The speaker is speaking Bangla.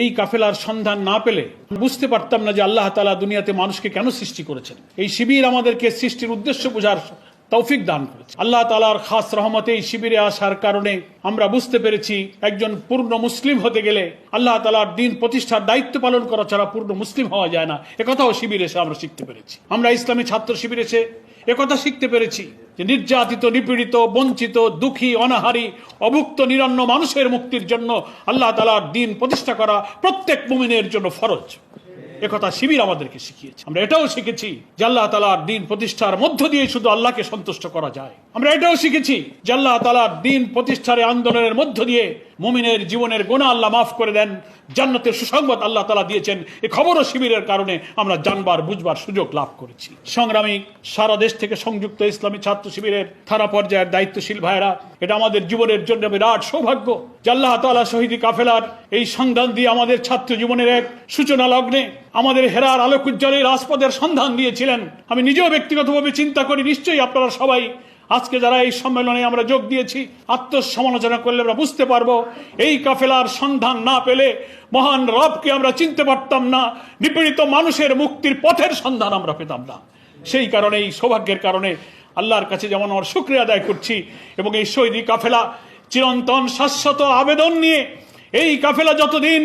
এই কাফেলার সন্ধান না পেলে বুঝতে পারতাম না যে আল্লাহ তালা দুনিয়াতে মানুষকে কেন সৃষ্টি করেছেন। এই শিবির আমাদেরকে সৃষ্টির উদ্দেশ্য বোঝার তৌফিক দান করেছে। আল্লাহ তালার খাস রহমতে এই শিবিরে আসার কারণে আমরা বুঝতে পেরেছি একজন পূর্ণ মুসলিম হতে গেলে আল্লাহ তালার দিন প্রতিষ্ঠার দায়িত্ব পালন করা ছাড়া পূর্ণ মুসলিম হওয়া যায় না। একথাও শিবির এসে আমরা শিখতে পেরেছি। আমরা ইসলামী ছাত্র শিবির এসে একথা শিখতে পেরেছি যে নির্যাতিত, নিপীড়িত, বঞ্চিত, দুঃখী, অনাহারী, অভুক্ত, নিরান্ন মানুষের মুক্তির জন্য আল্লাহ তালার দিন প্রতিষ্ঠা করা প্রত্যেক মুমিনের জন্য ফরজ। একথা শিবির আমাদেরকে শিখিয়েছে। আমরা এটাও শিখেছি যে আল্লাহ তালার দিন প্রতিষ্ঠার মধ্য দিয়ে শুধু আল্লাহকে সন্তুষ্ট করা যায়। আমরা এটাও শিখেছি যে আল্লাহ তালার দিন প্রতিষ্ঠার আন্দোলনের মধ্য দিয়ে মুমিনের জীবনের গোনা আল্লাহ মাফ করে দেন, জান্নাতের সুসংবাদ আল্লাহ তালা দিয়েছেন। এই খবরও শিবিরের কারণে আমরা জানবার, বুঝবার সুযোগ লাভ করেছি। সংগ্রামী সারা দেশ থেকে সংযুক্ত ইসলামী ছাত্র শিবিরের থানা পর্যায়ের দায়িত্বশীল ভাইরা এটা আমাদের জীবনের জন্য বিরাট সৌভাগ্য যে আল্লাহ তালা শহীদি কাফেলার এই সংধান দিয়ে আমাদের ছাত্র জীবনের এক সূচনা লগ্নে আমাদের হেরার আলোকুজ্জ্বলের রাজপথের সন্ধান দিয়েছিলেন। আমি নিজেও ব্যক্তিগতভাবে চিন্তা করি, নিশ্চয়ই আপনারা সবাই আজকে যারা এই সম্মেলনে আমরা যোগ দিয়েছি, আত্মসমালোচনা করলে আমরা বুঝতে পারব, এই কাফেলার সন্ধান না পেলে মহান রবকে আমরা চিনতে পারতাম না, নিপীড়িত মানুষের মুক্তির পথের সন্ধান আমরা পেতাম না। সেই কারণে এই সৌভাগ্যের কারণে আল্লাহর কাছে যেমন আমার শুক্রিয়া আদায় করছি, এবং এই শহীদি কাফেলা চিরন্তন শাশ্বত আবেদন নিয়ে, এই কাফেলা যতদিন